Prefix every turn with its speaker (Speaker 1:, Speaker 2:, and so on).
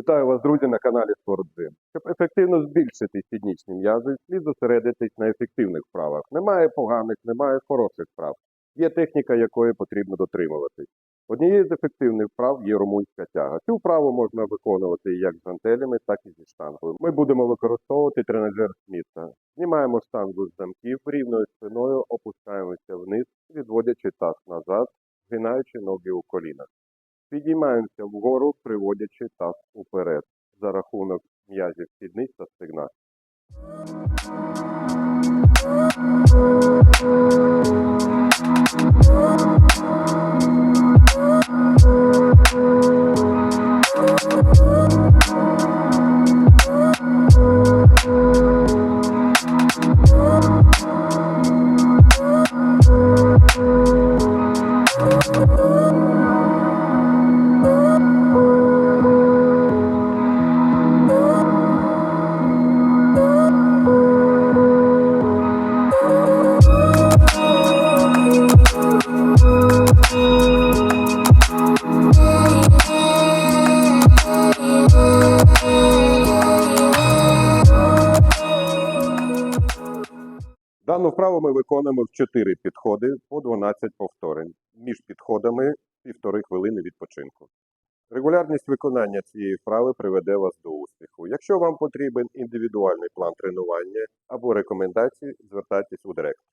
Speaker 1: Вітаю вас, друзі, на каналі SportGym. Щоб ефективно збільшити сіднічні м'язи, слід зосередитись на ефективних вправах. Немає поганих, немає хороших вправ. Є техніка, якої потрібно дотримуватись. Однією з ефективних вправ є румунська тяга. Цю вправу можна виконувати як з гантелями, так і зі штангою. Ми будемо використовувати тренажер Сміта. Знімаємо штангу з замків рівною спиною, опускаємося вниз, відводячи таз назад, згинаючи ноги у колінах. Підіймаємося вгору, приводячи таз уперед за рахунок м'язів сідниць та стегна. Дану вправу ми виконуємо в 4 підходи по 12 повторень. Між підходами півтори хвилини відпочинку. Регулярність виконання цієї вправи приведе вас до успіху. Якщо вам потрібен індивідуальний план тренування або рекомендації, звертайтесь у директ.